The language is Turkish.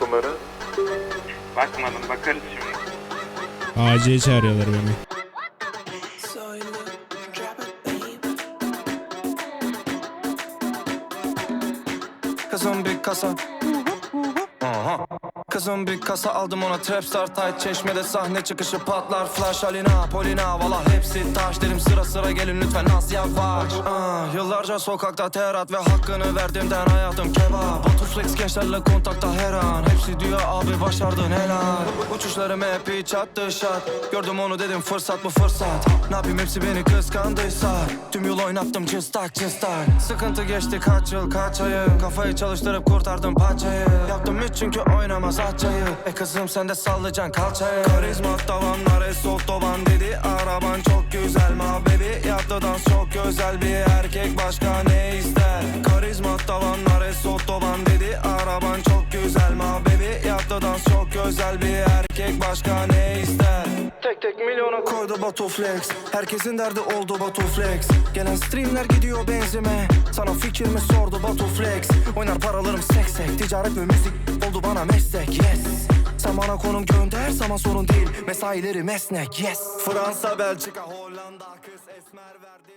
kumara? Bakmadım bakarız şimdi. AC'ye çağırıyorlar beni. Kızım bir kasa Aha. Kızım bir kasa aldım ona Trapstar tight çeşmede sahne çıkışı patlar Flash Alina Polina valla hepsi taş Derim sıra sıra gelin lütfen az yavaş? Yıllarca sokakta terat ve hakkını verdiğimden hayatım kebap. Batuflex gençlerle kontakta her an Hepsi diyor abi başardın helal. Uçuşlarım hep hiç attı şat. Gördüm onu dedim fırsat mı fırsat? Ne yapayım hepsi beni kıskandıysa. Tüm yol oynattım cıstak cıstak. Sıkıntı geçti kaç yıl kaç ayı? Kafayı çalıştırıp kurtardım paçayı Yaptım hiç çünkü oynamaz açayı E kızım sen de sallayacaksın kalçayı. Karizma tavanlar es otoban dedi. Araban çok güzel ma baby Yaptı dans çok güzel bir erkek başka ne ister? Karizma tavanlar es otoban dedi. Araban çok güzel ma baby Yaptı dans çok güzel bir erkek başka ne ister? Tek tek milyonu koydu Batu Flex Herkesin derdi oldu Batu Flex Gelen streamler gidiyor benzime. Sana fikir mi sordu Batu Flex Oynar paralarım seksek Ticaret ve müzik oldu bana meslek Yes. Sen bana konum gönder sana sorun değil. Mesaileri mesnek yes. Fransa, Belçika, Hollanda Kız esmer verdi